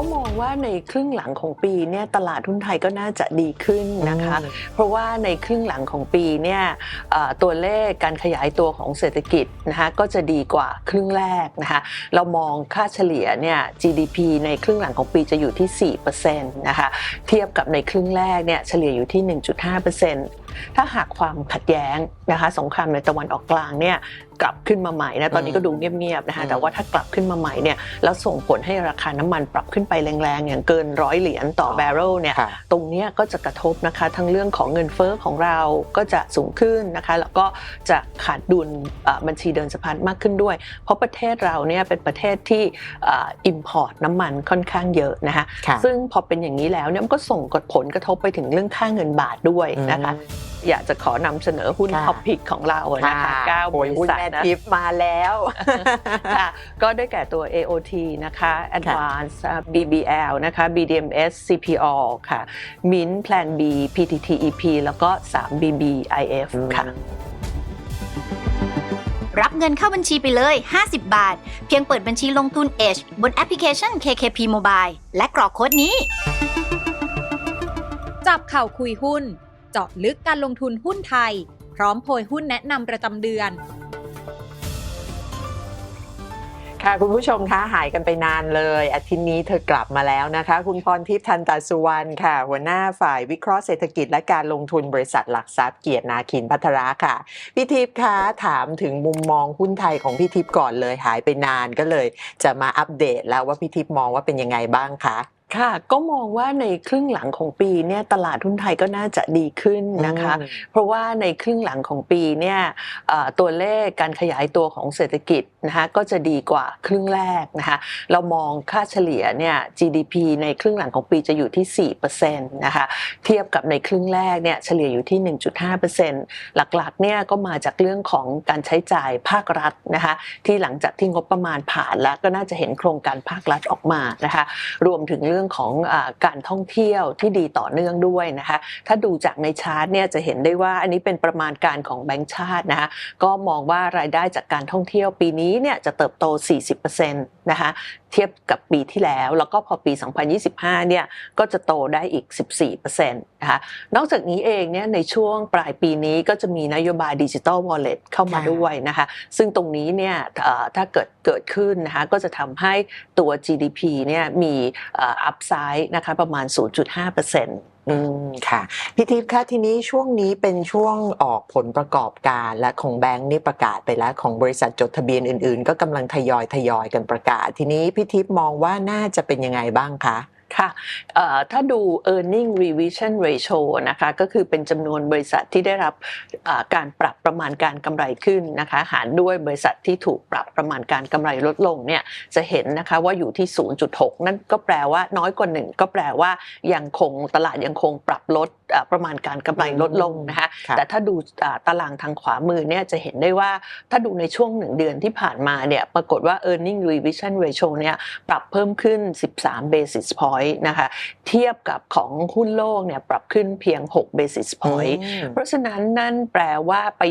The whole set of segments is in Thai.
ก็มองว่าในครึ่งหลังของปีเนี่ยตลาดหุ้นไทยก็น่าจะดีขึ้นนะคะอืมเพราะว่าในครึ่งหลังของปีเนี่ยเอ่อตัวเลขการขยายตัวของเศรษฐกิจนะคะก็จะดีกว่าครึ่งแรกนะคะเรามองค่าเฉลี่ยเนี่ย GDP ในครึ่งหลังของปีจะอยู่ที่4%นะคะเทียบกับในครึ่งแรกเนี่ยเฉลี่ยอยู่ที่ 1.5%ถ้าหากความขัดแย้งนะคะสงครามในตะวันออกกลางเนี่ยกลับขึ้นมาใหม่นะตอนนี้ก็ดูเงียบๆนะคะอืมแต่ว่าถ้ากลับขึ้นมาใหม่เนี่ยแล้วส่งผลให้ราคาน้ำมันปรับขึ้นไปแรงๆอย่างเกินร้อยเหรียญต่อแบเรลเนี่ยค่ะตรงเนี้ยก็จะกระทบนะคะทั้งเรื่องของเงินเฟ้อของเราก็จะสูงขึ้นนะคะแล้วก็จะขาดดุลเอ่อบัญชีเดินสะพัดมากขึ้นด้วย เพราะประเทศเราเนี่ยเป็นประเทศที่อิมพอร์ตน้ำมันค่อนข้างเยอะนะคะค่ะซึ่งพอเป็นอย่างนี้แล้วเนี่ยมันก็ส่งผลกระทบไปถึงเรื่องค่าเงินบาทด้วยนะคะ อยากจะขอนำเสนอหุ้นค่ะท็อปพิกของเราอะนะคะเก้าบโอ้ยริหุ้นษัทแม่นะทิพย์มาแล้วค่ะก็ได้แก่ตัว AOT นะคะ Advance อ่า BBL นะคะ BDMs CPO ค่ะ Mint Plan B PTTEP แล้วก็ 3BB IF ค่ะรับเงินเข้าบัญชีไปเลย 50 บาท เพียงเปิดบัญชีลงทุน Edge บนแอปพลิเคชัน KKP Mobile และกรอกโค้ดนี้ จับเข่าคุยหุ้น เจาะลึกการลงทุนหุ้นไทย พร้อมโพยหุ้นแนะนำประจำเดือนค่ะคุณผู้ชมคะหายกันไปนานเลย อาทิตย์นี้เธอกลับมาแล้วนะคะ คุณพรทิพย์ทันตาสุวรรณค่ะ หัวหน้าฝ่ายวิเคราะห์เศรษฐกิจและการลงทุนบริษัทหลักทรัพย์เกียรตินาคินพัทราค่ะพี่ทิพย์คะถามถึงมุมมองหุ้นไทยของพี่ทิพย์ก่อนเลยหายไปนานก็เลย จะมาอัปเดตแล้วว่าพี่ทิพย์มองว่าเป็นยังไงบ้างคะ ค่ะก็มองว่าในครึ่งหลังของปีเนี่ยตลาดหุ้นไทยก็น่าจะดีขึ้นนะคะอืมเพราะว่าในครึ่งหลังของปีเนี่ยเอ่อตัวเลขการขยายตัวของเศรษฐกิจนะคะก็จะดีกว่าครึ่งแรกนะคะเรามองค่าเฉลี่ยเนี่ย GDP ในครึ่งหลังของปีจะอยู่ที่4%นะคะเทียบกับในครึ่งแรกเนี่ยเฉลี่ยอยู่ที่ 1.5%หลักๆเนี่ยก็มาจากเรื่องของการใช้จ่ายภาครัฐนะคะที่หลังจากที่งบประมาณผ่านแล้วก็น่าจะเห็นโครงการภาครัฐออกมานะคะรวมถึงเรื่องของอการท่องเที่ยวที่ดีต่อเนื่องด้วยนะคะถ้าดูจากในชาร์ตเนี่ยจะเห็นได้ว่าอันนี้เป็นประมาณการของแบงก์ชาตินะคะก็มองว่ารายได้จากการท่องเที่ยวปีนี้เนี่ยจะเติบโต 40%นะคะเทียบกับปีที่แล้ว แล้วก็พอปี 2025 เนี่ยก็จะโตได้อีก 14%นะคะนอกจากนี้เองเนี่ยในช่วงปลายปีนี้ก็จะมีนโยบายดิจิ t a ลวอลเล็ตเข้ามาค่ะด้วยนะคะซึ่งตรงนี้เนี่ยเอ่อถ้าเกิดเกิดขึ้นนะคะก็จะทำให้ตัว GDP เนี่ยมีอัพไซด์นะคะประมาณ 0.5% อืมค่ะพี่ทิพย์คะทีนี้ช่วงนี้เป็นช่วงออกผลประกอบการและของแบงค์นี่ประกาศไปแล้วของบริษัทจดทะเบียนอื่น ๆ ก็กำลังทยอยทยอยกันประกาศ ทีนี้พี่ทิพย์มองว่าน่าจะเป็นยังไงบ้างคะ ค่ะเออถ้าดู earning revision ratio นะคะก็คือเป็นจำนวนบริษัทที่ได้รับการปรับประมาณการกำไรขึ้นนะคะหารด้วยบริษัทที่ถูกปรับประมาณการกำไรลดลงเนี่ยจะเห็นนะคะว่าอยู่ที่ 0.6 นั่นก็แปลว่าน้อยกว่า 1 ก็แปลว่ายังคงตลาดยังคงปรับลดประมาณการกำไรลดลงนะคะค่ะแต่ถ้าดูอ่าตารางทางขวามือเนี่ยจะเห็นได้ว่าถ้าดูในช่วงหนึ่งเดือนที่ผ่านมาเนี่ยปรากฏว่า earning revision ratio เนี่ยปรับเพิ่มขึ้น 13 basis point นะคะเทียบกับของหุ้นโลกเนี่ยปรับขึ้นเพียง 6 basis point อืมเพราะฉะนั้นนั่นแปลว่าไป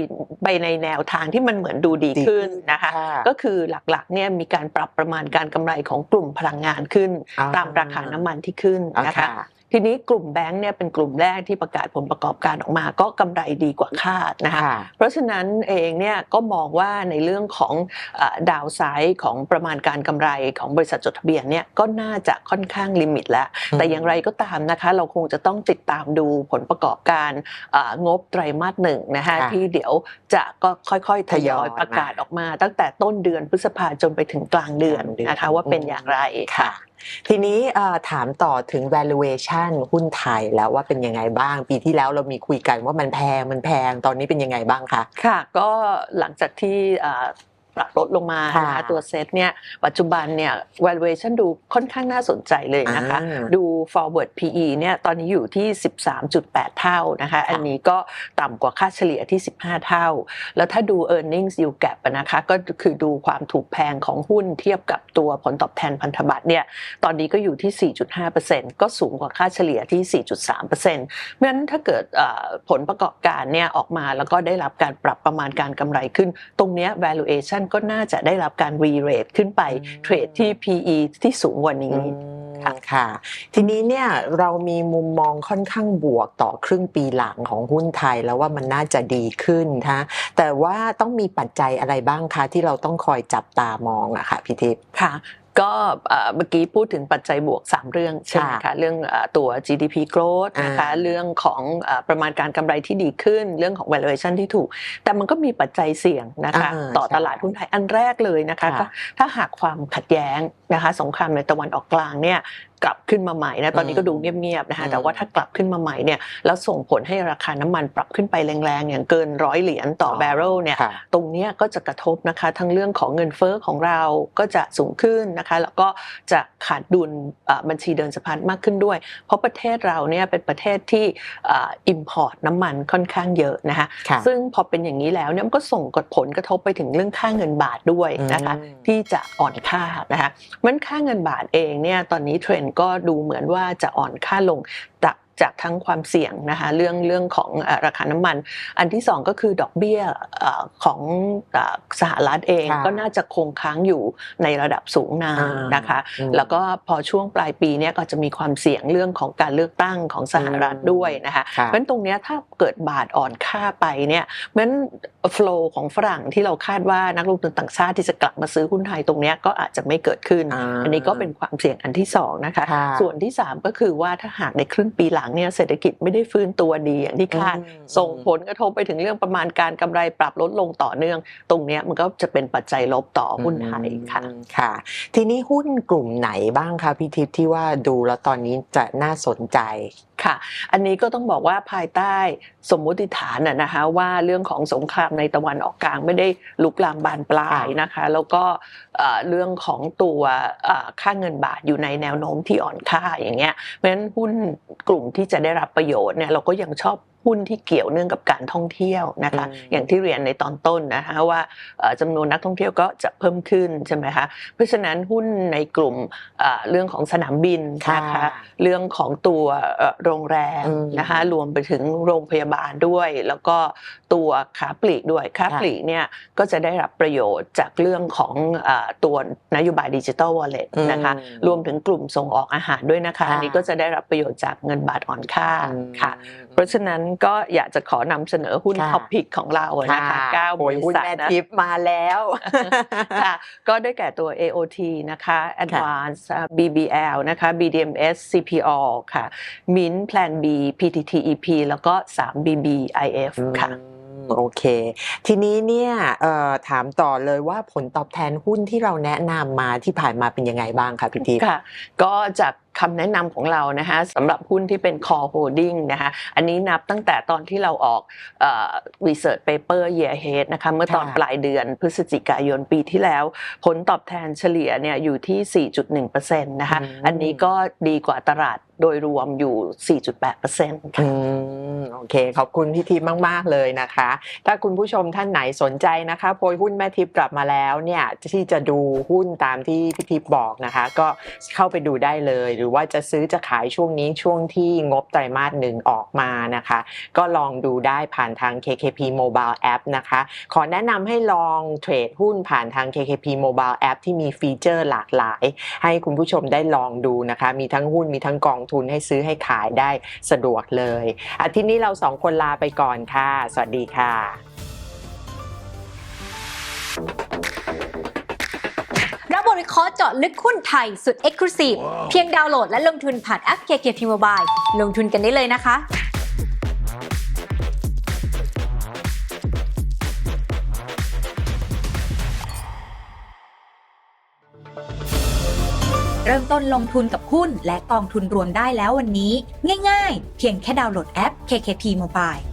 ไปในแนวทางที่มันเหมือนดูดีดีขึ้นขึ้นนะคะค่ะก็คือหลักๆเนี่ยมีการปรับประมาณการกำไรของกลุ่มพลังงานขึ้นอ่าตามราคาน้ำมันที่ขึ้นอ่านะคะค่ะ ทีนี้กลุ่มแบงก์เนี่ยเป็นกลุ่มแรกที่ประกาศผลประกอบการออกมา ก็กำไรดีกว่าคาดนะคะค่ะเพราะฉะนั้นเองเนี่ยก็มองว่าในเรื่องของดาวไซด์ของประมาณการกำไรของบริษัทจดทะเบียนเนี่ยก็น่าจะค่อนข้างลิมิตแล้วอืมแต่อย่างไรก็ตามนะคะเราคงจะต้องติดตามดูผลประกอบการอ่างบไตรมาสหนึ่งนะคะค่ะที่เดี๋ยวจะก็ค่อยๆ ทยทยออยยประกาศมาออกมา ตั้งแต่ต้นเดือนพฤษภาจนไปถึงกลางเดือนกลางเดือนนะคะว่าเป็นอย่างไรค่ะ ทีนี้ถามต่อถึง valuation หุ้นไทยแล้วว่าเป็นยังไงบ้าง ปีที่แล้วเรามีคุยกันว่ามันแพงมันแพงตอนนี้เป็นยังไงบ้างคะค่ะ ก็หลังจากที่ปรับ ลดลงมาค่ะนะคะตัวเซตเนี่ยปัจจุบันเนี่ย valuation ดูค่อนข้างน่าสนใจเลยนะคะอ่าดู forward PE เนี่ยตอนนี้อยู่ที่ 13.8 เท่านะคะ อันนี้ก็ต่ำกว่าค่าเฉลี่ยที่ 15 เท่า แล้วถ้าดู earnings yield gap อะนะคะก็คือดูความถูกแพงของหุ้นเทียบกับตัวผลตอบแทนพันธบัตรเนี่ยตอนนี้ก็อยู่ที่ 4.5%ก็สูงกว่าค่าเฉลี่ยที่ 4.3%เพราะฉะนั้นถ้าเกิดเอ่อผลประกอบการเนี่ยออกมาแล้วก็ได้รับการปรับประมาณการกำไรขึ้น ตรงเนี้ย valuation ก็น่าจะได้รับการ re-rate ขึ้นไปอืมเทรดที่ PE ที่สูงกว่านี้อืมค่ะค่ะ ทีนี้เนี่ยเรามีมุมมองค่อนข้างบวกต่อครึ่งปีหลังของหุ้นไทยแล้วว่ามันน่าจะดีขึ้นนะแต่ว่าต้องมีปัจจัยอะไรบ้างคะที่เราต้องคอยจับตามองอะค่ะพี่ทิพย์ค่ะ ก็เอ่อเมื่อกี้พูดถึงปัจจัยบวก 3 เรื่องใช่ไหมค่ะคะเรื่องเอ่อตัว GDP growth นะคะอ่าเรื่องของเอ่อประมาณการกำไรที่ดีขึ้น เรื่องของ valuation ที่ถูก แต่มันก็มีปัจจัยเสี่ยงนะคะอ่าต่อใช่ตลาดหุ้นไทยอันแรกเลยนะคะค่ะก็ถ้าหากความขัดแย้งนะคะสงครามในตะวันออกกลางเนี่ยกลับขึ้นมาใหม่นะตอนนี้ก็ดูเงียบๆนะคะอืมแต่ว่าถ้ากลับขึ้นมาใหม่เนี่ยแล้วส่งผลให้ราคาน้ำมันปรับขึ้นไปแรงๆ อย่างเกินร้อยเหรียญต่อออแบเรลเนี่ยค่ะตรงเนี้ยก็จะกระทบนะคะทั้งเรื่องของเงินเฟ้อของเราก็จะสูงขึ้นนะคะแล้วก็จะขาดดุลเอ่อบัญชีเดินสะพัดมากขึ้นด้วย เพราะประเทศเราเนี่ยเป็นประเทศที่อิมพอร์ตน้ำมันค่อนข้างเยอะนะคะค่ะซึ่งพอเป็นอย่างนี้แล้วเนี่ยมันก็ส่งผลกระทบไปถึงเรื่องค่าเงินบาทด้วยนะคะอืมที่จะอ่อนค่านะคะมันค่าเงินบาทเองเนี่ยตอนนี้เทรนด์ก็ดูเหมือนว่าจะอ่อนค่าลงจาก จากทั้งความเสี่ยงนะคะเรื่องเรื่องของเอ่อราคาน้ำมัน อันที่สองก็คือดอกเบี้ยเอ่อของเอ่อสหรัฐเองค่ะก็น่าจะคงค้างอยู่ในระดับสูงนานอ่านนะคะอืมแล้วก็พอช่วงปลายปีเนี้ยก็จะมีความเสี่ยงเรื่องของการเลือกตั้งของสหรัฐอืมด้วยนะคะค่ะเพราะฉะนั้นตรงเนี้ยถ้าเกิดบาทอ่อนค่าไปเนี่ยเพราะฉะนั้นโฟล์ของฝรั่งที่เราคาดว่านักลงทุนต่างชาติที่จะกลับมาซื้อหุ้นไทยตรงเนี้ยก็อาจจะไม่เกิดขึ้นอ่าอันนี้ก็เป็นความเสี่ยงอันที่สองนะคะค่ะส่วนที่ 3 ก็คือว่าถ้าหากในครึ่งปีหลังเนี่ยเศรษฐกิจไม่ได้ฟื้นตัวดีอย่างที่คาดอืมส่งผลกระทบไปถึงเรื่องประมาณการกำไรปรับลดลงต่อเนื่อง ตรงเนี้ยมันก็จะเป็นปัจจัยลบต่อหุ้นไทยค่ะอืมค่ะ ทีนี้หุ้นกลุ่มไหนบ้างคะพี่ทิพย์ที่ว่าดูแล้วตอนนี้จะน่าสนใจค่ะ อันนี้ก็ต้องบอกว่าภายใต้สมมุติฐานนะนะคะว่าเรื่องของสงครามในตะวันออกกลางไม่ได้ลุกลามบานปลายนะคะ แล้วก็เอ่อเรื่องของตัวเอ่อค่าเงินบาทอยู่ในแนวโน้มที่อ่อนค่าอย่างเงี้ยเพราะฉะนั้นหุ้นกลุ่มที่จะได้รับประโยชน์เนี่ยเราก็ยังชอบ หุ้นที่เกี่ยวเนื่องกับการท่องเที่ยวนะคะอืมอย่างที่เรียนในตอนต้นนะคะว่าเอ่อจำนวนนักท่องเที่ยวก็จะเพิ่มขึ้นใช่ไหมคะ เพราะฉะนั้นหุ้นในกลุ่มเอ่อเรื่องของสนามบินนะคะค่ะเรื่องของตัวเอ่อโรงแรมอืมนะคะรวมไปถึงโรงพยาบาลด้วย แล้วก็ตัวขาปลีกด้วยขาค่ะปลีกเนี่ยก็จะได้รับประโยชน์จากเรื่องของเอ่อตัวนโยบายดิจิ t a ลวอลเล็ตนะคะอืมรวมถึงกลุ่มส่งออกอาหารด้วยนะคะค่ะอันนี้ก็จะได้รับประโยชน์จากเงินบาทอ่อนค่าอืมค่ะ เพราะฉะนั้นก็อยากจะขอนำเสนอหุ้นค่ะท็อปพิกของเรานะคะเก้าบโอ้ยริหุ้นษัทแม่นะทิพย์มาแล้วค่ะก็ได้แก่ตัว AOT นะคะ Advance อ่า BBL นะคะ BDMs CPO ค่ะ Mint Plan B PTTEP แล้วก็ 3BB IF ค่ะอืมโอเค ทีนี้เนี่ยเอ่อถามต่อเลยว่าผลตอบแทนหุ้นที่เราแนะนำมาที่ผ่านมาเป็นยังไงบ้างคะพี่ทิพย์ค่ะ ก็จาก คำแนะนำของเรานะคะสำหรับหุ้นที่เป็น core holding นะคะอันนี้นับตั้งแต่ตอนที่เราออกเอ่อ research paper year ahead นะคะเมื่อตอนค่ะปลายเดือนพฤศจิกายนปีที่แล้ว ผลตอบแทนเฉลี่ยเนี่ยอยู่ที่ 4.1%นะคะอืมอันนี้ก็ดีกว่าตลาดโดยรวมอยู่ 4.8%ค่ะอืมโอเค ขอบคุณพี่ทิพย์มาก ๆ เลยนะคะ ถ้าคุณผู้ชมท่านไหนสนใจนะคะโพยหุ้นแม่ทิพย์กลับมาแล้วเนี่ยที่จะดูหุ้นตามที่พี่ทิพย์บอกนะคะ ก็เข้าไปดูได้เลยหรือว่าจะซื้อจะขายช่วงนี้ช่วงที่งบไตรมาสหนึ่งออกมานะคะ ก็ลองดูได้ผ่านทาง KKP Mobile App นะคะ ขอแนะนำให้ลองเทรดหุ้นผ่านทาง KKP Mobile App ที่มีฟีเจอร์หลากหลาย ให้คุณผู้ชมได้ลองดูนะคะ มีทั้งหุ้นมีทั้งกองทุนให้ซื้อให้ขายได้สะดวกเลย อาทิตย์นี้เราสองคนลาไปก่อนค่ะ สวัสดีค่ะ รับบริเคราะห์เจาะลึกหุ้นไทยสุด Exclusive เพียงดาวน์โหลดและลงทุนผ่านแอป KKP Mobile ลงทุนกันได้เลยนะคะเริ่มต้นลงทุนกับหุ้นและกองทุนรวมได้แล้ววันนี้ ง่ายๆ เพียงแค่ดาวน์โหลดแอป KKP Mobile